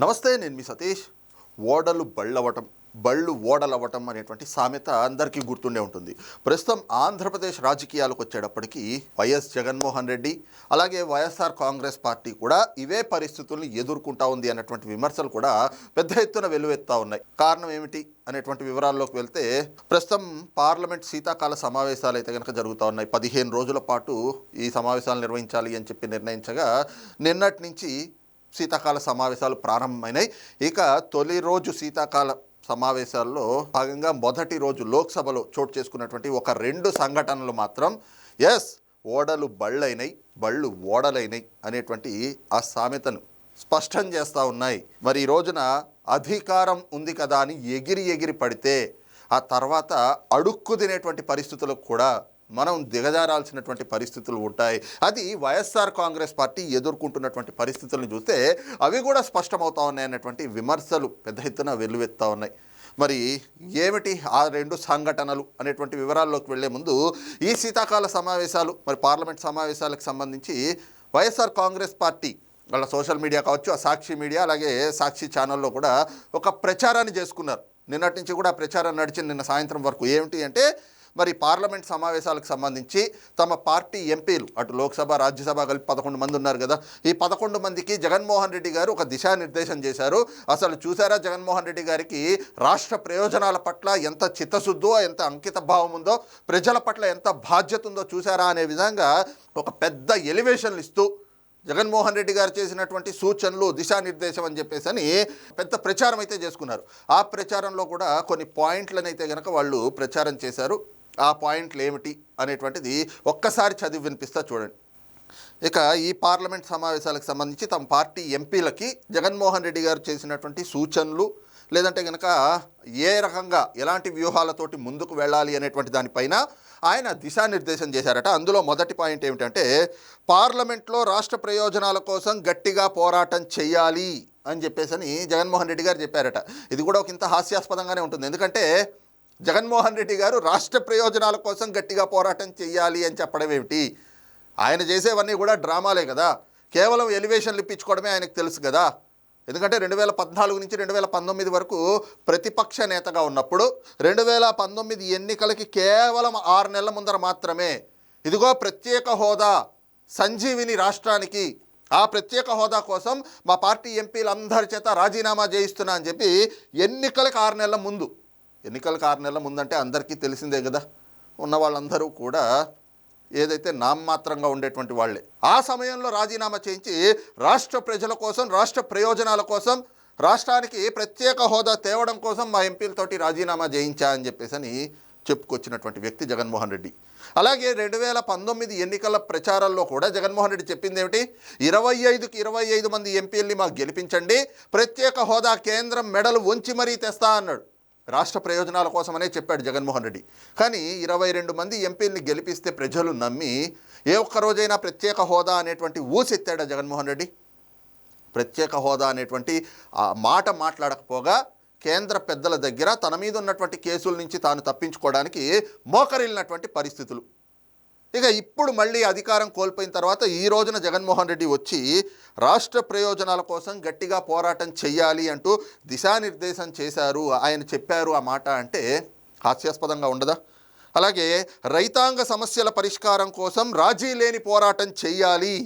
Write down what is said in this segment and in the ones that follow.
నమస్తే నేను మీ సతీష్. ఓడలు బళ్ళవటం బళ్ళు ఓడలవ్వటం అనేటువంటి సామెత అందరికీ గుర్తుండే ఉంటుంది. ప్రస్తుతం ఆంధ్రప్రదేశ్ రాజకీయాలకు వచ్చేటప్పటికీ వైఎస్ జగన్మోహన్ రెడ్డి అలాగే వైఎస్ఆర్ కాంగ్రెస్ పార్టీ కూడా ఇవే పరిస్థితుల్ని ఎదుర్కొంటా ఉంది అన్నటువంటి విమర్శలు కూడా పెద్ద ఎత్తున వెలువెత్తా ఉన్నాయి. కారణం ఏమిటి అనేటువంటి వివరాల్లోకి వెళ్తే ప్రస్తుతం పార్లమెంట్ శీతాకాల సమావేశాలు అయితే కనుక జరుగుతూ ఉన్నాయి. పదిహేను రోజుల పాటు ఈ సమావేశాలు నిర్వహించాలి అని చెప్పి నిర్ణయించగా నిన్నటి నుంచి శీతాకాల సమావేశాలు ప్రారంభమైనాయి. ఇక తొలి రోజు శీతాకాల సమావేశాల్లో భాగంగా మొదటి రోజు లోక్సభలో చోటు చేసుకున్నటువంటి ఒక రెండు సంఘటనలు మాత్రం ఎస్ ఓడలు బళ్ళైనాయి బళ్ళు ఓడలైనాయి అనేటువంటి ఆ సామెతను స్పష్టం చేస్తూ ఉన్నాయి. మరి ఈ రోజున అధికారం ఉంది కదా అని ఎగిరి ఎగిరి పడితే ఆ తర్వాత అడుక్కు తినేటువంటి పరిస్థితులకు కూడా మనం దిగజారాల్సినటువంటి పరిస్థితులు ఉంటాయి. అది వైఎస్ఆర్ కాంగ్రెస్ పార్టీ ఎదుర్కొంటున్నటువంటి పరిస్థితులను చూస్తే అవి కూడా స్పష్టమవుతా ఉన్నాయి అన్నటువంటి విమర్శలు పెద్ద ఎత్తున వెల్లువెత్తా ఉన్నాయి. మరి ఏమిటి ఆ రెండు సంఘటనలు అనేటువంటి వివరాల్లోకి వెళ్ళే ముందు ఈ శీతాకాల సమావేశాలు మరి పార్లమెంట్ సమావేశాలకు సంబంధించి వైఎస్ఆర్ కాంగ్రెస్ పార్టీ వాళ్ళ సోషల్ మీడియా కావచ్చు ఆ సాక్షి మీడియా అలాగే సాక్షి ఛానల్లో కూడా ఒక ప్రచారాన్ని చేసుకున్నారు. నిన్నటి నుంచి కూడా ప్రచారం నడిచింది నిన్న సాయంత్రం వరకు. ఏమిటి అంటే మరి పార్లమెంట్ సమావేశాలకు సంబంధించి తమ పార్టీ ఎంపీలు అటు లోక్సభ రాజ్యసభ కలిపి పదకొండు మంది ఉన్నారు కదా. ఈ పదకొండు మందికి జగన్మోహన్ రెడ్డి గారు ఒక దిశానిర్దేశం చేశారు. అసలు చూసారా జగన్మోహన్ రెడ్డి గారికి రాష్ట్ర ప్రయోజనాల పట్ల ఎంత చిత్తశుద్ధో ఎంత అంకిత భావం ఉందో ప్రజల పట్ల ఎంత బాధ్యత ఉందో చూసారా అనే విధంగా ఒక పెద్ద ఎలివేషన్లు ఇస్తూ జగన్మోహన్ రెడ్డి గారు చేసినటువంటి సూచనలు దిశానిర్దేశం అని చెప్పేసి అని పెద్ద ప్రచారం అయితే చేసుకున్నారు. ఆ ప్రచారంలో కూడా కొన్ని పాయింట్లను అయితే కనుక వాళ్ళు ప్రచారం చేశారు. ఆ పాయింట్లు ఏమిటి అనేటువంటిది ఒక్కసారి చదివి వినిపిస్తా చూడండి. ఇక ఈ పార్లమెంట్ సమావేశాలకు సంబంధించి తమ పార్టీ ఎంపీలకి జగన్మోహన్ రెడ్డి గారు చేసినటువంటి సూచనలు లేదంటే కనుక ఏ రకంగా ఎలాంటి వ్యూహాలతోటి ముందుకు వెళ్ళాలి అనేటువంటి దానిపైన ఆయన దిశానిర్దేశం చేశారట. అందులో మొదటి పాయింట్ ఏమిటంటే పార్లమెంట్లో రాష్ట్ర ప్రయోజనాల కోసం గట్టిగా పోరాటం చేయాలి అని చెప్పేసి అని జగన్మోహన్ రెడ్డి గారు చెప్పారట. ఇది కూడా ఒక ఇంత హాస్యాస్పదంగానే ఉంటుంది. ఎందుకంటే జగన్మోహన్ రెడ్డి గారు రాష్ట్ర ప్రయోజనాల కోసం గట్టిగా పోరాటం చేయాలి అని చెప్పడం ఏమిటి? ఆయన చేసేవన్నీ కూడా డ్రామాలే కదా. కేవలం ఎలివేషన్లు ఇప్పించుకోవడమే ఆయనకు తెలుసు కదా. ఎందుకంటే రెండు వేల పద్నాలుగు నుంచి రెండు వేల పంతొమ్మిది వరకు ప్రతిపక్ష నేతగా ఉన్నప్పుడు రెండు వేల పంతొమ్మిది ఎన్నికలకి కేవలం ఆరు నెలల ముందర మాత్రమే ఇదిగో ప్రత్యేక హోదా సంజీవిని రాష్ట్రానికి ఆ ప్రత్యేక హోదా కోసం మా పార్టీ ఎంపీలందరి చేత రాజీనామా చేయిస్తున్నా అని చెప్పి ఎన్నికలకు ఆరు నెలల ముందు ఎన్నికలకు ఆరు నెలల ముందంటే అందరికీ తెలిసిందే కదా. ఉన్న వాళ్ళందరూ కూడా ఏదైతే నామమాత్రంగా ఉండేటువంటి వాళ్ళే. ఆ సమయంలో రాజీనామా చేయించి రాష్ట్ర ప్రజల కోసం రాష్ట్ర ప్రయోజనాల కోసం రాష్ట్రానికి ప్రత్యేక హోదా తేవడం కోసం మా ఎంపీలతోటి రాజీనామా చేయించా అని చెప్పేసి అని చెప్పుకొచ్చినటువంటి వ్యక్తి జగన్మోహన్ రెడ్డి. అలాగే రెండు వేల పంతొమ్మిది ఎన్నికల ప్రచారాల్లో కూడా జగన్మోహన్ రెడ్డి చెప్పింది ఏమిటి? ఇరవై ఐదుకి ఇరవై ఐదు మంది ఎంపీల్ని మాకు గెలిపించండి. ప్రత్యేక హోదా కేంద్రం మెడలు ఉంచి మరీ తెస్తా అన్నాడు. రాష్ట్ర ప్రయోజనాల కోసమనే చెప్పాడు జగన్మోహన్ రెడ్డి. కానీ ఇరవై రెండు మంది ఎంపీల్ని గెలిపిస్తే ప్రజలు నమ్మి ఏ ఒక్క రోజైనా ప్రత్యేక హోదా అనేటువంటి ఊసెత్తాడా జగన్మోహన్ రెడ్డి? ప్రత్యేక హోదా అనేటువంటి ఆ మాట మాట్లాడకపోగా కేంద్ర పెద్దల దగ్గర తన మీద ఉన్నటువంటి కేసుల నుంచి తాను తప్పించుకోవడానికి మోకరిల్లినటువంటి పరిస్థితులు. ఇక ఇప్పుడు మళ్ళీ అధికారం కోల్పోయిన తర్వాత ఈ రోజున జగన్మోహన్ రెడ్డి వచ్చి రాష్ట్ర ప్రయోజనాల కోసం గట్టిగా పోరాటం చేయాలి అంటూ దిశానిర్దేశం చేశారు. ఆయన చెప్పారు ఆ మాట అంటే హాస్యాస్పదంగా ఉండదా? అలాగే రైతాంగ సమస్యల పరిష్కారం కోసం రాజీ లేని పోరాటం చేయాలి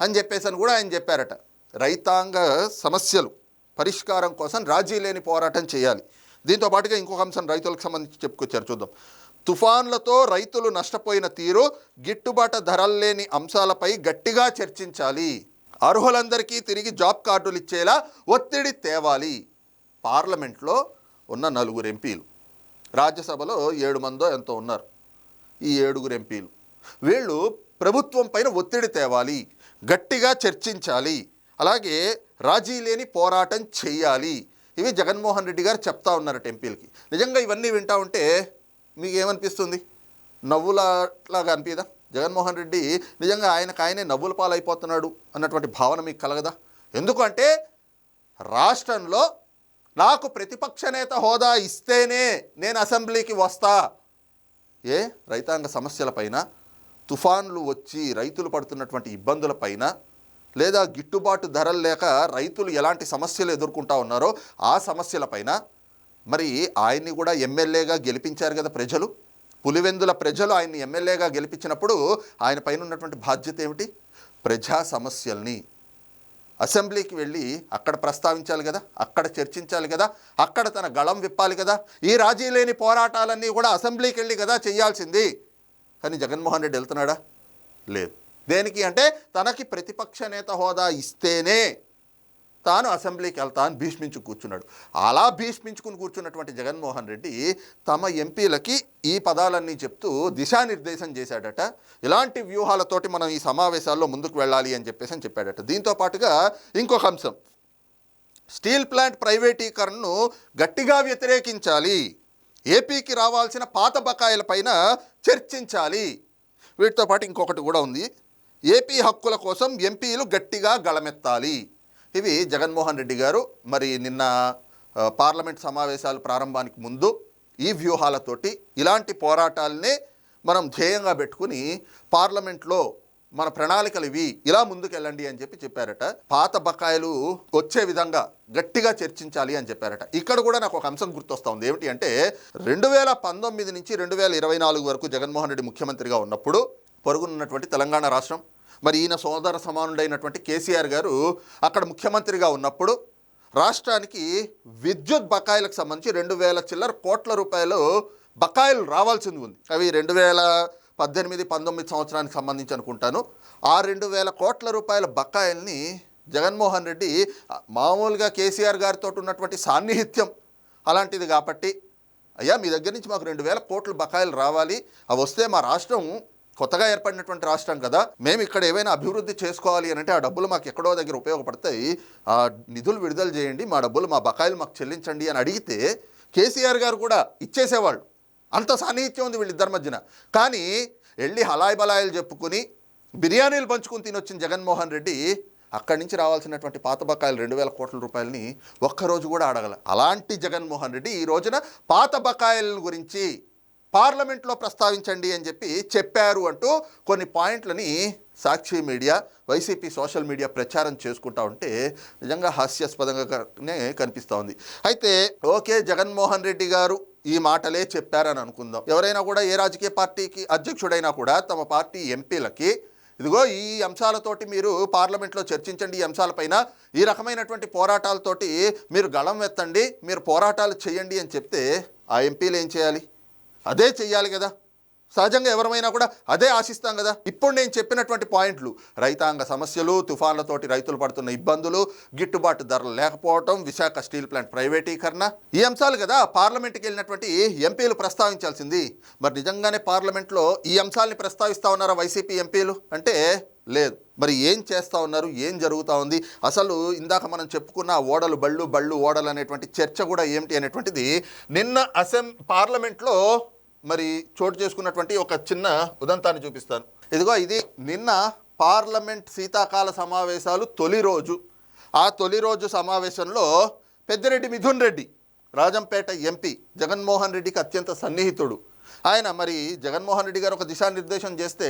అని చెప్పేసి అని కూడా ఆయన చెప్పారట. రైతాంగ సమస్యలు పరిష్కారం కోసం రాజీ లేని పోరాటం చేయాలి దీంతో పాటుగా ఇంకొక అంశం రైతులకు సంబంధించి చెప్పుకొచ్చారు. చూద్దాం. తుఫాన్లతో రైతులు నష్టపోయిన తీరు గిట్టుబాటు ధరల్లేని అంశాలపై గట్టిగా చర్చించాలి. అర్హులందరికీ తిరిగి జాబ్ కార్డులు ఇచ్చేలా ఒత్తిడి తేవాలి. పార్లమెంట్లో ఉన్న నలుగురు ఎంపీలు. రాజ్యసభలో ఏడు మందో ఎంతో ఉన్నారు. ఈ ఏడుగురు ఎంపీలు. వీళ్ళు ప్రభుత్వం పైన ఒత్తిడి తేవాలి. గట్టిగా చర్చించాలి. అలాగే రాజీ లేని పోరాటం చేయాలి. ఇవి జగన్మోహన్ రెడ్డి గారు చెప్తా ఉన్నారట ఎంపీలకి. నిజంగా ఇవన్నీ వింటా ఉంటే మీకు ఏమనిపిస్తుంది నవ్వులాగా అనిపిదా జగన్మోహన్ రెడ్డి నిజంగా ఆయనకు ఆయనే నవ్వుల పాలైపోతున్నాడు అన్నటువంటి భావన మీకు కలగదా? ఎందుకంటే రాష్ట్రంలో నాకు ప్రతిపక్ష నేత హోదా ఇస్తేనే నేను అసెంబ్లీకి వస్తా. ఏ? రైతాంగ సమస్యలపైన తుఫాన్లు వచ్చి రైతులు పడుతున్నటువంటి ఇబ్బందులపైన లేదా గిట్టుబాటు ధరలు లేక రైతులు ఎలాంటి సమస్యలు ఎదుర్కొంటా ఉన్నారో ఆ సమస్యలపైన మరి ఆయన్ని కూడా ఎమ్మెల్యేగా గెలిపించారు కదా ప్రజలు. పులివెందుల ప్రజలు ఆయన్ని ఎమ్మెల్యేగా గెలిపించినప్పుడు ఆయన పైన ఉన్నటువంటి బాధ్యత ఏమిటి? ప్రజా సమస్యల్ని. అసెంబ్లీకి వెళ్ళి అక్కడ ప్రస్తావించాలి కదా అక్కడ చర్చించాలి కదా అక్కడ తన గళం విప్పాలి కదా ఈ రాజీ లేని పోరాటాలన్నీ కూడా అసెంబ్లీకి వెళ్ళి కదా చేయాల్సింది. కానీ జగన్మోహన్ రెడ్డి వెళ్తున్నాడా? లేదు. దేనికి అంటే తనకి ప్రతిపక్ష నేత హోదా ఇస్తేనే తాను అసెంబ్లీకి వెళ్తా అని భీష్మించు కూర్చున్నాడు. అలా భీష్మించుకుని కూర్చున్నటువంటి జగన్మోహన్ రెడ్డి తమ ఎంపీలకి ఈ పదాలన్నీ చెప్తూ దిశానిర్దేశం చేశాడట. ఇలాంటి వ్యూహాలతోటి మనం ఈ సమావేశాల్లో ముందుకు వెళ్ళాలి అని చెప్పేసి అని చెప్పాడట. దీంతో పాటుగా ఇంకొక అంశం. స్టీల్ ప్లాంట్ ప్రైవేటీకరణను గట్టిగా వ్యతిరేకించాలి. ఏపీకి రావాల్సిన పాత బకాయిలపైన చర్చించాలి. వీటితో పాటు ఇంకొకటి కూడా ఉంది. ఏపీ హక్కుల కోసం ఎంపీలు గట్టిగా గళమెత్తాలి. ఇవి జగన్మోహన్ రెడ్డి గారు మరి నిన్న పార్లమెంట్ సమావేశాలు ప్రారంభానికి ముందు ఈ వ్యూహాలతోటి ఇలాంటి పోరాటాలనే మనం ధ్యేయంగా పెట్టుకుని పార్లమెంట్లో మన ప్రణాళికలు ఇవి ఇలా ముందుకెళ్ళండి అని చెప్పి చెప్పారట. పాత బకాయిలు వచ్చే విధంగా గట్టిగా చర్చించాలి అని చెప్పారట. ఇక్కడ కూడా నాకు ఒక అంశం గుర్తొస్తా ఉంది ఏమిటి అంటే రెండు వేల పంతొమ్మిది నుంచి రెండు వేల ఇరవై నాలుగు వరకు జగన్మోహన్ రెడ్డి ముఖ్యమంత్రిగా ఉన్నప్పుడు పొరుగునున్నటువంటి తెలంగాణ రాష్ట్రం మరి ఈయన సోదర సమానుడైనటువంటి కేసీఆర్ గారు అక్కడ ముఖ్యమంత్రిగా ఉన్నప్పుడు రాష్ట్రానికి విద్యుత్ బకాయిలకు సంబంధించి రెండు వేల చిల్లర కోట్ల రూపాయలు బకాయిలు రావాల్సింది ఉంది. అవి రెండు వేల పద్దెనిమిది పంతొమ్మిది సంవత్సరానికి సంబంధించి అనుకుంటాను. ఆ రెండు వేల కోట్ల రూపాయల బకాయిల్ని జగన్మోహన్ రెడ్డి మామూలుగా కేసీఆర్ గారితో ఉన్నటువంటి సాన్నిహిత్యం అలాంటిది కాబట్టి అయ్యా మీ దగ్గర నుంచి మాకు రెండు వేల కోట్ల బకాయిలు రావాలి. అవి వస్తే మా రాష్ట్రం కొత్తగా ఏర్పడినటువంటి రాష్ట్రం కదా మేము ఇక్కడ ఏవైనా అభివృద్ధి చేసుకోవాలి అని అంటే ఆ డబ్బులు మాకు ఎక్కడో దగ్గర ఉపయోగపడతాయి ఆ నిధులు విడుదల చేయండి మా డబ్బులు మా బకాయిలు మాకు చెల్లించండి అని అడిగితే కేసీఆర్ గారు కూడా ఇచ్చేసేవాళ్ళు. అంత సాన్నిహిత్యం ఉంది వీళ్ళిద్దరి మధ్యన. కానీ వెళ్ళి హలాయి బలాయిలు చెప్పుకుని బిర్యానీలు పంచుకుని తినొచ్చిన జగన్మోహన్ రెడ్డి అక్కడి నుంచి రావాల్సినటువంటి పాత బకాయిలు రెండు వేల కోట్ల రూపాయలని ఒక్కరోజు కూడా అడగల. అలాంటి జగన్మోహన్ రెడ్డి ఈ రోజున పాత బకాయిల గురించి పార్లమెంట్లో ప్రస్తావించండి అని చెప్పి చెప్పారు అంటూ కొన్ని పాయింట్లని Sakshi media YCP social media ప్రచారం చేసుకుంటా ఉంటే నిజంగా హాస్యాస్పదంగానే కనిపిస్తూ ఉంది. అయితే ఓకే జగన్మోహన్ రెడ్డి గారు ఈ మాటలే చెప్పారని అనుకుందాం. ఎవరైనా కూడా ఏ రాజకీయ పార్టీకి అధ్యక్షుడైనా కూడా తమ పార్టీ ఎంపీలకి ఇదిగో ఈ అంశాలతోటి మీరు పార్లమెంట్లో చర్చించండి ఈ అంశాలపైన ఈ రకమైనటువంటి పోరాటాలతోటి మీరు గళం ఎత్తండి మీరు పోరాటాలు చేయండి అని చెప్తే ఆ ఎంపీలు ఏం చేయాలి? అదే చెయ్యాలి కదా. సహజంగా ఎవరమైనా కూడా అదే ఆశిస్తాం కదా. ఇప్పుడు నేను చెప్పినటువంటి పాయింట్లు రైతాంగ సమస్యలు తుఫాన్లతోటి రైతులు పడుతున్న ఇబ్బందులు గిట్టుబాటు ధరలు లేకపోవటం విశాఖ స్టీల్ ప్లాంట్ ప్రైవేటీకరణ ఈ అంశాలు కదా పార్లమెంట్కి వెళ్ళినటువంటి ఎంపీలు ప్రస్తావించాల్సింది. మరి నిజంగానే పార్లమెంట్లో ఈ అంశాలని ప్రస్తావిస్తా ఉన్నారా వైసీపీ ఎంపీలు? అంటే లేదు. మరి ఏం చేస్తా ఉన్నారు? ఏం జరుగుతూ ఉంది? అసలు ఇందాక మనం చెప్పుకున్న ఓడలు బళ్ళు బళ్ళు ఓడలు అనేటువంటి చర్చ కూడా ఏమిటి అనేటువంటిది నిన్న అసెం పార్లమెంట్లో మరి చోటు చేసుకున్నటువంటి ఒక చిన్న ఉదంతాన్ని చూపిస్తాను ఇదిగో ఇది నిన్న పార్లమెంట్ శీతాకాల సమావేశాలు తొలి రోజు ఆ తొలి రోజు సమావేశంలో పెద్దిరెడ్డి మిథున్ రెడ్డి రాజంపేట ఎంపీ జగన్మోహన్ రెడ్డికి అత్యంత సన్నిహితుడు ఆయన మరి జగన్మోహన్ రెడ్డి గారు ఒక దిశానిర్దేశం చేస్తే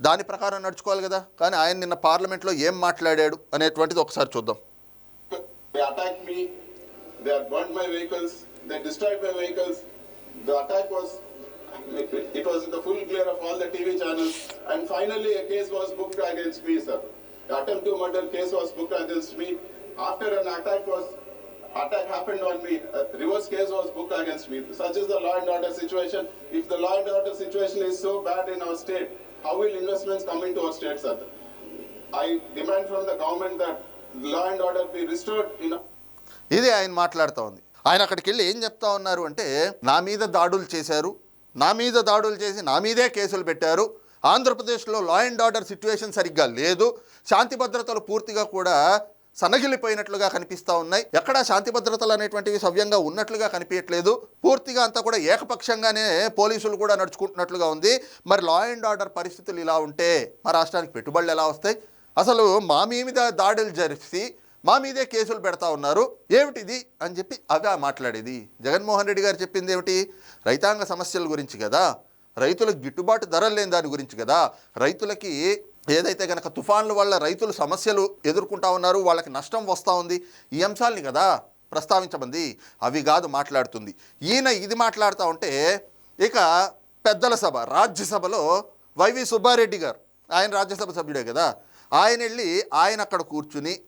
దాని ప్రకారం నడుచుకోవాలి కదా కానీ ఆయన నిన్న పార్లమెంట్లో ఏం మాట్లాడాడు అనేటువంటిది ఒకసారి చూద్దాం They attacked me. They had burnt my vehicles. They destroyed my vehicles. The attack was, it was in the full glare of all the TV channels. And finally, a case was booked against me, sir. The attempt to murder case was booked against me. After an attack was, attack happened on me, a reverse case was booked against me. Such is the law and order situation. If the law and order situation is so bad in our state, how will investments come into our state, sir? I demand from the government that law and order be restored in ఇది ఆయన మాట్లాడుతూ ఉంది ఆయన అక్కడికి వెళ్ళి ఏం చెప్తా ఉన్నారు అంటే నా మీద దాడులు చేశారు నా మీద దాడులు చేసి నా మీదే కేసులు పెట్టారు. ఆంధ్రప్రదేశ్లో లా అండ్ ఆర్డర్ సిచ్యువేషన్ సరిగ్గా లేదు. శాంతి భద్రతలు పూర్తిగా కూడా సనగిలిపోయినట్లుగా కనిపిస్తూ ఉన్నాయి. ఎక్కడ శాంతి భద్రతలు అనేటువంటివి సవ్యంగా ఉన్నట్లుగా కనిపించట్లేదు. పూర్తిగా అంతా కూడా ఏకపక్షంగానే పోలీసులు కూడా నడుచుకుంటున్నట్లుగా ఉంది. మరి లా అండ్ ఆర్డర్ పరిస్థితులు ఇలా ఉంటే మా రాష్ట్రానికి పెట్టుబడులు ఎలా వస్తాయి? అసలు మా మీద దాడులు జరిపి మా మీదే కేసులు పెడతా ఉన్నారు. ఏమిటిది? అని చెప్పి అవే మాట్లాడేది. జగన్మోహన్ రెడ్డి గారు చెప్పింది ఏమిటి? రైతాంగ సమస్యల గురించి కదా. రైతులకు గిట్టుబాటు ధరలు లేని దాని గురించి కదా. రైతులకి ఏదైతే కనుక తుఫాన్ల వల్ల రైతులు సమస్యలు ఎదుర్కొంటా ఉన్నారు వాళ్ళకి నష్టం వస్తూ ఉంది ఈ అంశాలని కదా ప్రస్తావించమంది. అవి కాదు మాట్లాడుతుంది. ఈయన ఇది మాట్లాడుతూ ఉంటే ఇక పెద్దల సభ రాజ్యసభలో వైవి సుబ్బారెడ్డి గారు ఆయన రాజ్యసభ సభ్యుడే కదా. ఆయన వెళ్ళి ఆయన అక్కడ కూర్చుని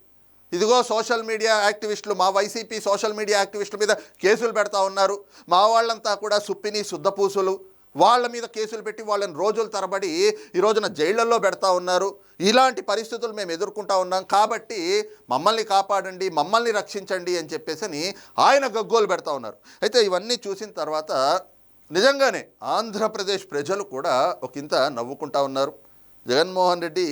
ఇదిగో సోషల్ మీడియా యాక్టివిస్టులు మా వైసీపీ సోషల్ మీడియా యాక్టివిస్టుల మీద కేసులు పెడతా ఉన్నారు. మా వాళ్ళంతా కూడా సుప్పిని శుద్ధపూసులు వాళ్ళ మీద కేసులు పెట్టి వాళ్ళని రోజుల తరబడి ఈ రోజున జైళ్ళలో పెడతా ఉన్నారు. ఇలాంటి పరిస్థితులు మేము ఎదుర్కొంటా ఉన్నాం. కాబట్టి మమ్మల్ని కాపాడండి మమ్మల్ని రక్షించండి అని చెప్పేసి అని ఆయన గగ్గోలు పెడతా ఉన్నారు. అయితే ఇవన్నీ చూసిన తర్వాత నిజంగానే ఆంధ్రప్రదేశ్ ప్రజలు కూడా ఒకంత నవ్వుకుంటా ఉన్నారు. జగన్మోహన్ రెడ్డి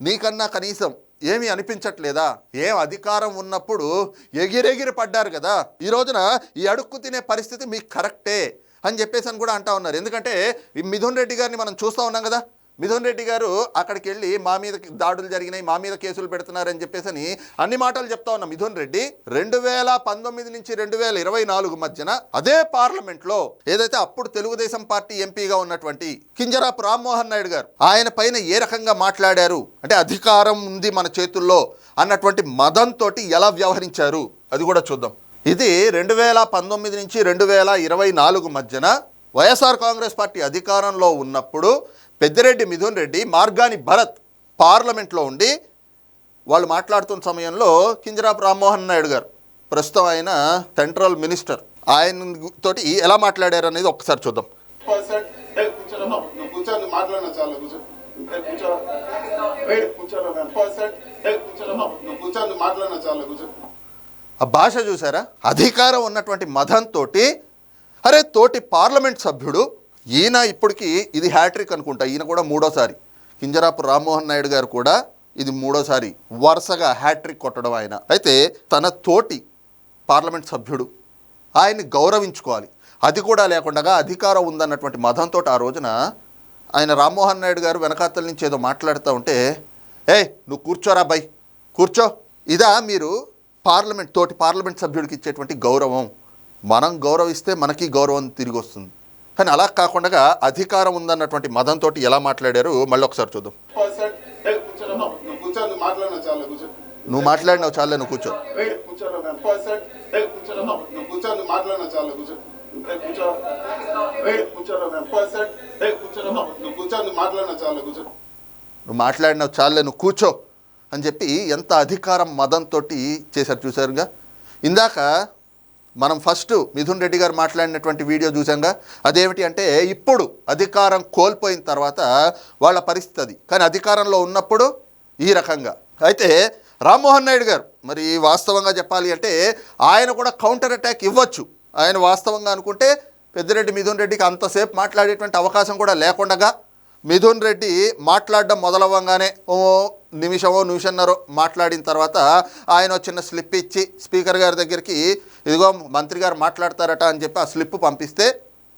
నీకన్నా కనీసం ఏమీ అనిపించట్లేదా? ఏం అధికారం ఉన్నప్పుడు ఎగిరెగిరి పడ్డారు కదా. ఈ రోజున ఈ అడుక్కు తినే పరిస్థితి మీకు కరెక్టే అని చెప్పేసి అని కూడా అంటా ఉన్నారు. ఎందుకంటే ఈ మిథున్ రెడ్డి గారిని మనం చూస్తూ ఉన్నాం కదా. మిథున్ రెడ్డి గారు అక్కడికి వెళ్ళి మా మీద దాడులు జరిగినాయి మా మీద కేసులు పెడుతున్నారని చెప్పేసి అని అన్ని మాటలు చెప్తా ఉన్న మిథున్ రెడ్డి. రెండు వేల పంతొమ్మిది నుంచి రెండు వేల ఇరవై నాలుగు మధ్యన అదే పార్లమెంట్లో ఏదైతే అప్పుడు తెలుగుదేశం పార్టీ ఎంపీగా ఉన్నటువంటి కింజరాపు రామ్మోహన్ నాయుడు గారు ఆయన పైన ఏ రకంగా మాట్లాడారు అంటే అధికారం ఉంది మన చేతుల్లో అన్నటువంటి మదంతో ఎలా వ్యవహరించారు అది కూడా చూద్దాం. ఇది రెండు వేల పంతొమ్మిది నుంచి రెండు వేల ఇరవై నాలుగు మధ్యన వైఎస్ఆర్ కాంగ్రెస్ పార్టీ అధికారంలో ఉన్నప్పుడు పెద్దిరెడ్డి మిథున్ రెడ్డి మార్గాని భరత్ పార్లమెంట్లో ఉండి వాళ్ళు మాట్లాడుతున్న సమయంలో కింజరాపు రామ్మోహన్ నాయుడు గారు ప్రస్తుతం ఆయన సెంట్రల్ మినిస్టర్. ఆయన తోటి ఎలా మాట్లాడారు అనేది ఒక్కసారి చూద్దాం. ఆ భాష చూసారా? అధికారం ఉన్నటువంటి మదంతో అరే తోటి పార్లమెంట్ సభ్యుడు ఈయన ఇప్పటికీ ఇది హ్యాట్రిక్ అనుకుంటా. ఈయన కూడా మూడోసారి. కింజరాపు రామ్మోహన్ నాయుడు గారు కూడా ఇది మూడోసారి వరుసగా హ్యాట్రిక్ కొట్టడం ఆయన. అయితే తన తోటి పార్లమెంట్ సభ్యుడు ఆయన్ని గౌరవించుకోవాలి. అది కూడా లేకుండా అధికారం ఉందన్నటువంటి మతంతో ఆ రోజున ఆయన రామ్మోహన్ నాయుడు గారు వెనకాతల నుంచి ఏదో మాట్లాడుతూ ఉంటే ఏ నువ్వు కూర్చోరా బై కూర్చో. ఇదా మీరు పార్లమెంట్ తోటి పార్లమెంట్ సభ్యుడికి ఇచ్చేటువంటి గౌరవం. మనం గౌరవిస్తే మనకి గౌరవం తిరిగి వస్తుంది కానీ అలా కాకుండా అధికారం ఉందన్నటువంటి మదంతో ఎలా మాట్లాడారు? మళ్ళీ ఒకసారి చూద్దాం. నువ్వు మాట్లాడినావు చాలే నువ్వు కూర్చో. నువ్వు మాట్లాడినావు చాలే నువ్వు కూర్చో అని చెప్పి ఎంత అధికారం మదంతో చేశారు చూసారుగా ఇందాక మనం ఫస్ట్ మిథున్ రెడ్డి గారు మాట్లాడినటువంటి వీడియో చూసాంగా అదేమిటి అంటే ఇప్పుడు అధికారం కోల్పోయిన తర్వాత వాళ్ళ పరిస్థితి అది. కానీ అధికారంలో ఉన్నప్పుడు ఈ రకంగా. అయితే రామ్మోహన్ నాయుడు గారు మరి వాస్తవంగా చెప్పాలి అంటే ఆయన కూడా కౌంటర్ అటాక్ ఇవ్వచ్చు. ఆయన వాస్తవంగా అనుకుంటే పెద్దిరెడ్డి మిథున్ రెడ్డికి అంతసేపు మాట్లాడేటువంటి అవకాశం కూడా లేకుండగా మిథున్ రెడ్డి మాట్లాడడం మొదలవ్వగానే ఓ నిమిషమో నిమిషన్నరో మాట్లాడిన తర్వాత ఆయన చిన్న స్లిప్ ఇచ్చి స్పీకర్ గారి దగ్గరికి ఇదిగో మంత్రి గారు మాట్లాడతారట అని చెప్పి ఆ స్లిప్ పంపిస్తే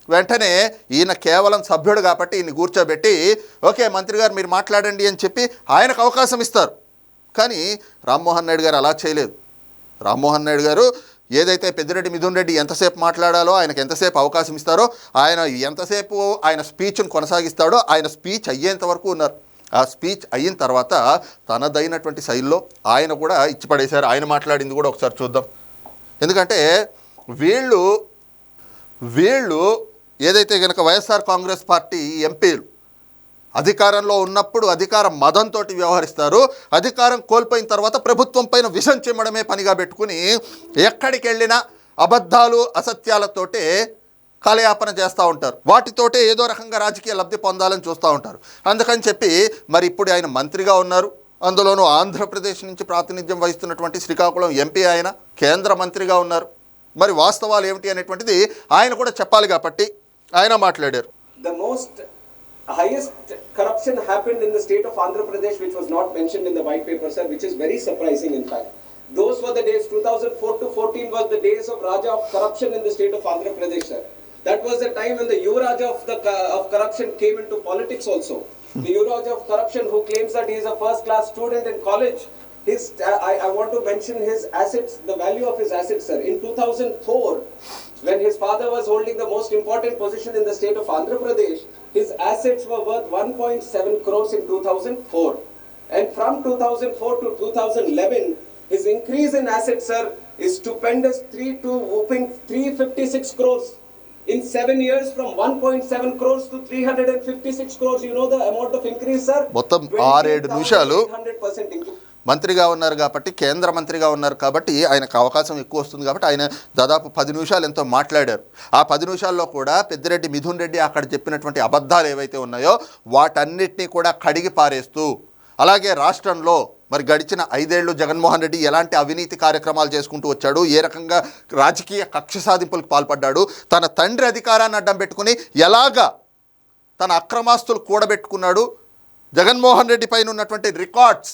వెంటనే ఈయన కేవలం సభ్యుడు కాబట్టి ఈయన కూర్చోబెట్టి ఓకే మంత్రి గారు మీరు మాట్లాడండి అని చెప్పి ఆయనకు అవకాశం ఇస్తారు. కానీ రామ్మోహన్ నాయుడు గారు అలా చేయలేదు. రామ్మోహన్ నాయుడు గారు ఏదైతే పెద్దిరెడ్డి మిథున్ రెడ్డి ఎంతసేపు మాట్లాడాలో ఆయనకు ఎంతసేపు అవకాశం ఇస్తారో ఆయన ఎంతసేపు ఆయన స్పీచ్ను కొనసాగిస్తాడో ఆయన స్పీచ్ అయ్యేంత వరకు ఉన్నారు. ఆ స్పీచ్ అయిన తర్వాత తనదైనటువంటి శైలిలో ఆయన కూడా ఇచ్చిపడేశారు ఆయన మాట్లాడింది కూడా ఒకసారి చూద్దాం. ఎందుకంటే వీళ్ళు వీళ్ళు ఏదైతే కనుక వైఎస్ఆర్ కాంగ్రెస్ పార్టీ ఎంపీలు అధికారంలో ఉన్నప్పుడు అధికారం మదంతో వ్యవహరిస్తారు. అధికారం కోల్పోయిన తర్వాత ప్రభుత్వం పైన విషం చిమ్మడమే పనిగా పెట్టుకుని ఎక్కడికి వెళ్ళినా అబద్ధాలు అసత్యాలతోటే కాలయాపన చేస్తూ ఉంటారు. వాటితోటే ఏదో రకంగా రాజకీయ లబ్ధి పొందాలని చూస్తూ ఉంటారు. అందుకని చెప్పి మరి ఇప్పుడు ఆయన మంత్రిగా ఉన్నారు. అందులోనూ ఆంధ్రప్రదేశ్ నుంచి ప్రాతినిధ్యం వహిస్తున్నటువంటి శ్రీకాకుళం ఎంపీ ఆయన కేంద్ర మంత్రిగా ఉన్నారు. మరి వాస్తవాలు ఏమిటి అనేటువంటిది ఆయన కూడా చెప్పాలి కాబట్టి ఆయన మాట్లాడారు. The most highest corruption happened in the state of Andhra Pradesh, which was not mentioned in the white paper, sir, which is very surprising, in fact. Those were the days, 2004 to 14 was the days of Raja of corruption in the state of Andhra Pradesh, sir. That was the time when the Yuvraj of the of corruption came into politics also. The Yuvraj of corruption who claims that he is a first class student in college his, uh, I, I want to mention his assets, the value of his assets, sir. In 2004, when his father was holding the most important position in the state of Andhra Pradesh, his assets were worth 1.7 crores in 2004. And from 2004 to 2011, his increase in assets, sir, is stupendous 3 to whooping 356 crores. In seven years, from 1.7 crores to 356 crores, you know the amount of increase, sir? మొత్తం ఆరేడు నిమిషాలు 28,800% increase. మంత్రిగా ఉన్నారు కాబట్టి కేంద్ర మంత్రిగా ఉన్నారు కాబట్టి ఆయనకు అవకాశం ఎక్కువ వస్తుంది కాబట్టి ఆయన దాదాపు పది నిమిషాలు ఎంతో మాట్లాడారు. ఆ పది నిమిషాల్లో కూడా పెద్దిరెడ్డి మిథున్ రెడ్డి అక్కడ చెప్పినటువంటి అబద్ధాలు ఏవైతే ఉన్నాయో వాటన్నిటినీ కూడా కడిగి పారేస్తూ అలాగే రాష్ట్రంలో మరి గడిచిన ఐదేళ్ళు జగన్మోహన్ రెడ్డి ఎలాంటి అవినీతి కార్యక్రమాలు చేసుకుంటూ వచ్చాడు ఏ రకంగా రాజకీయ కక్ష సాధింపులకు పాల్పడ్డాడు తన తండ్రి అధికారాన్ని అడ్డం పెట్టుకుని ఎలాగా తన అక్రమాస్తులు కూడబెట్టుకున్నాడు జగన్మోహన్ రెడ్డి పైన ఉన్నటువంటి రికార్డ్స్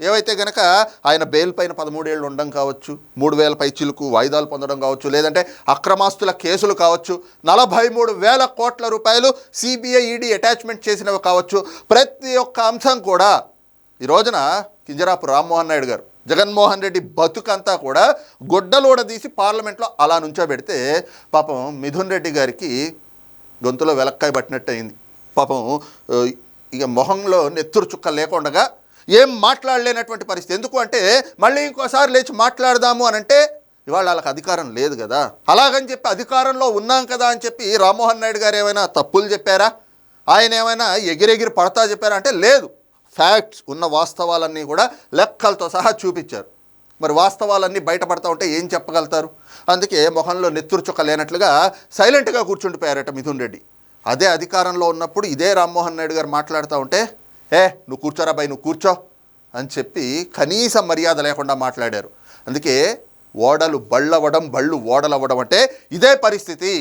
ఏవైతే గనక ఆయన బెయిల్ పైన పదమూడేళ్ళు ఉండడం కావచ్చు మూడు వేల పై చిలుకు వాయిదాలు పొందడం కావచ్చు లేదంటే అక్రమాస్తుల కేసులు కావచ్చు నలభై మూడు వేల కోట్ల రూపాయలు సిబిఐ ఈడీ అటాచ్మెంట్ చేసినవి కావచ్చు ప్రతి ఒక్క అంశం కూడా ఈ రోజున కింజరాపు రామ్మోహన్ నాయుడు గారు జగన్మోహన్ రెడ్డి బతుకంతా కూడా గొడ్డలోడ తీసి పార్లమెంట్లో అలా నుంచోబెడితే పాపం మిథున్ రెడ్డి గారికి గొంతులో వెలక్కాయ పట్టినట్టు అయింది. పాపం ఇక మొహంలో నెత్తురు చుక్క లేకుండగా ఏం మాట్లాడలేనటువంటి పరిస్థితి. ఎందుకు అంటే మళ్ళీ ఇంకోసారి లేచి మాట్లాడదాము అని అంటే ఇవాళ వాళ్ళకి అధికారం లేదు కదా. అలాగని చెప్పి అధికారంలో ఉన్నాం కదా అని చెప్పి రామ్మోహన్ నాయుడు గారు ఏమైనా తప్పులు చెప్పారా? ఆయన ఏమైనా ఎగిరెగిరి పడతా చెప్పారా? అంటే లేదు. ఫ్యాక్ట్స్ ఉన్న వాస్తవాలన్నీ కూడా లెక్కలతో సహా చూపించారు. మరి వాస్తవాలన్నీ బయటపడతా ఉంటే ఏం చెప్పగలుగుతారు? అందుకే మొహంలో నెత్తురుచుక్క లేనట్లుగా సైలెంట్గా కూర్చుండిపోయారట మిథున్ రెడ్డి. అదే అధికారంలో ఉన్నప్పుడు ఇదే రామ్మోహన్ నాయుడు గారు మాట్లాడుతూ ఉంటే ఏ నువ్వు కూర్చోరా బాయ్ నువ్వు కూర్చో అని చెప్పి కనీసం మర్యాద లేకుండా మాట్లాడారు. అందుకే ఓడలు బళ్ళవడం బళ్ళు ఓడలవ్వడం అంటే ఇదే పరిస్థితి.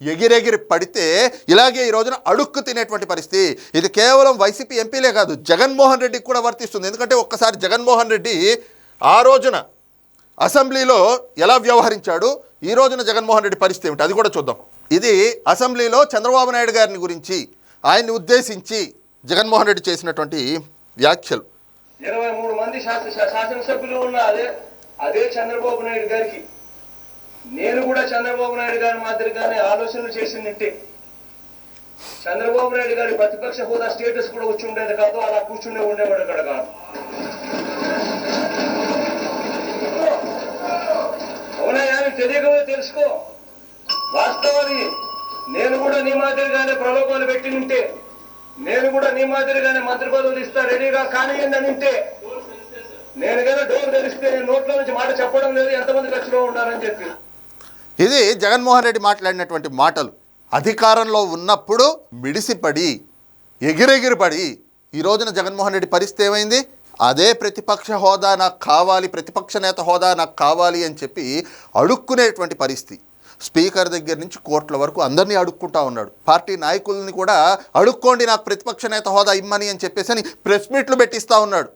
ఎగిరెగిరి పడితే ఇలాగే ఈ రోజున అడుక్కు తినేటువంటి పరిస్థితి. ఇది కేవలం వైసీపీ ఎంపీలే కాదు జగన్మోహన్ రెడ్డికి కూడా వర్తిస్తుంది. ఎందుకంటే ఒక్కసారి జగన్మోహన్ రెడ్డి ఆ రోజున అసెంబ్లీలో ఎలా వ్యవహరించాడు ఈ రోజున జగన్మోహన్ రెడ్డి పరిస్థితి ఏమిటి? అది కూడా చూద్దాం. ఇది అసెంబ్లీలో చంద్రబాబు నాయుడు గారిని గురించి ఆయన్ని ఉద్దేశించి జగన్మోహన్ రెడ్డి చేసినటువంటి వ్యాఖ్యలు. ఇరవై మూడు మంది శాసనసభ్యులు ఉన్న అదే అదే చంద్రబాబు నాయుడు గారికి. నేను కూడా చంద్రబాబు నాయుడు గారి మాదిరిగానే ఆలోచనలు చేసిందంటే చంద్రబాబు నాయుడు గారి ప్రతిపక్ష హోదా స్టేటస్ కూడా వచ్చి ఉండేది కాదు అలా కూర్చునే ఉండేవాడు అక్కడ కాదు. అవునయ్యా తెలియకపోతే తెలుసుకో. వాస్తవాన్ని నేను కూడా నీ మాదిరిగానే ప్రలోభాలు పెట్టి ఉంటే నేను కూడా నీ మాదిరిగానే మంత్రి పదవులు ఇస్తా రెడీగా కానియండి అని అంటే నేను కదా డోర్ తెరిస్తే నోట్లో నుంచి మాట చెప్పడం లేదు ఎంతమంది ఖర్చులో ఉన్నారని చెప్పి. ఇది జగన్మోహన్ రెడ్డి మాట్లాడినటువంటి మాటలు. అధికారంలో ఉన్నప్పుడు మిడిసిపడి ఎగిరెగిరిపడి ఈ రోజున జగన్మోహన్ రెడ్డి పరిస్థితి ఏమైంది? అదే ప్రతిపక్ష హోదా నాకు కావాలి ప్రతిపక్ష నేత హోదా నాకు కావాలి అని చెప్పి అడుక్కునేటువంటి పరిస్థితి. స్పీకర్ దగ్గర నుంచి కోర్టుల వరకు అందరినీ అడుక్కుంటా ఉన్నాడు. పార్టీ నాయకుల్ని కూడా అడుక్కోండి నాకు ప్రతిపక్ష నేత హోదా ఇమ్మని అని చెప్పేసి అని ప్రెస్ మీట్లు పెట్టిస్తూ ఉన్నాడు.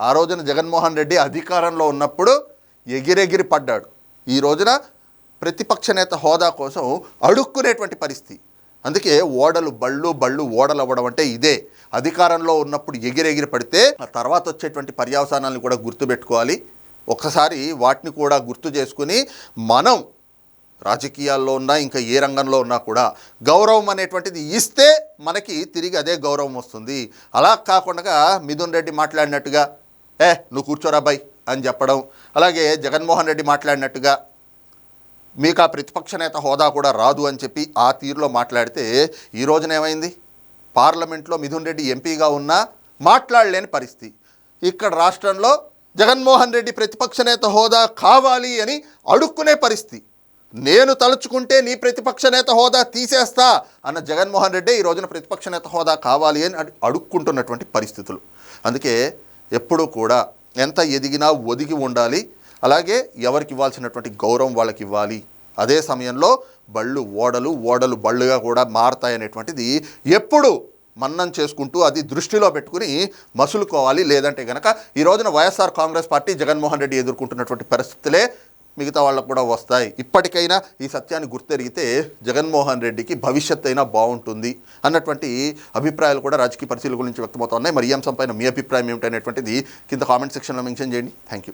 ఆ రోజున జగన్మోహన్ రెడ్డి అధికారంలో ఉన్నప్పుడు ఎగిరెగిరి పడ్డాడు. ఈ రోజున ప్రతిపక్ష నేత హోదా కోసం అడుక్కునేటువంటి పరిస్థితి. అందుకే ఓడలు బళ్ళు బళ్ళు ఓడలు అవ్వడం అంటే ఇదే. అధికారంలో ఉన్నప్పుడు ఎగిరెగిరి పడితే ఆ తర్వాత వచ్చేటువంటి పర్యవసానాలను కూడా గుర్తుపెట్టుకోవాలి. ఒకసారి వాటిని కూడా గుర్తు చేసుకుని మనం రాజకీయాల్లో ఉన్నా ఇంకా ఏ రంగంలో ఉన్నా కూడా గౌరవం అనేటువంటిది ఇస్తే మనకి తిరిగి అదే గౌరవం వస్తుంది. అలా కాకుండా మిథున్ రెడ్డి మాట్లాడినట్టుగా ఏ నువ్వు కూర్చోరా అని చెప్పడం అలాగే జగన్మోహన్ రెడ్డి మాట్లాడినట్టుగా మీకు ఆ ప్రతిపక్ష నేత హోదా కూడా రాదు అని చెప్పి ఆ తీరులో మాట్లాడితే ఈ రోజున ఏమైంది? పార్లమెంట్లో మిథున్ రెడ్డి ఎంపీగా ఉన్నా మాట్లాడలేని పరిస్థితి. ఇక్కడ రాష్ట్రంలో జగన్మోహన్ రెడ్డి ప్రతిపక్ష నేత హోదా కావాలి అని అడుక్కునే పరిస్థితి. నేను తలుచుకుంటే నీ ప్రతిపక్ష నేత హోదా తీసేస్తా అన్న జగన్మోహన్ రెడ్డి ఈ రోజున ప్రతిపక్ష నేత హోదా కావాలి అని అడుక్కుంటున్నటువంటి పరిస్థితులు. అందుకే ఎప్పుడూ కూడా ఎంత ఎదిగినా ఒదిగి ఉండాలి. అలాగే ఎవరికి ఇవ్వాల్సినటువంటి గౌరవం వాళ్ళకి ఇవ్వాలి. అదే సమయంలో బళ్ళు ఓడలు ఓడలు బళ్ళుగా కూడా మారతాయనేటువంటిది ఎప్పుడు మన్నం చేసుకుంటూ అది దృష్టిలో పెట్టుకుని మసులుకోవాలి. లేదంటే కనుక ఈ రోజున YSR Congress party Jaganmohan Reddy ఎదుర్కొంటున్నటువంటి పరిస్థితులే మిగతా వాళ్ళకు కూడా వస్తాయి. ఇప్పటికైనా ఈ సత్యాన్ని గుర్తెరిగితే జగన్మోహన్ రెడ్డికి భవిష్యత్ అయినా బాగుంటుంది అన్నటువంటి అభిప్రాయాలు కూడా రాజకీయ పరిశీలకుల నుంచి వ్యక్తమవుతున్నాయి మరి ఈ అంశంపైన మీ అభిప్రాయం ఏమిటనేటువంటిది కింద కామెంట్ సెక్షన్లో మెన్షన్ చేయండి. Thank you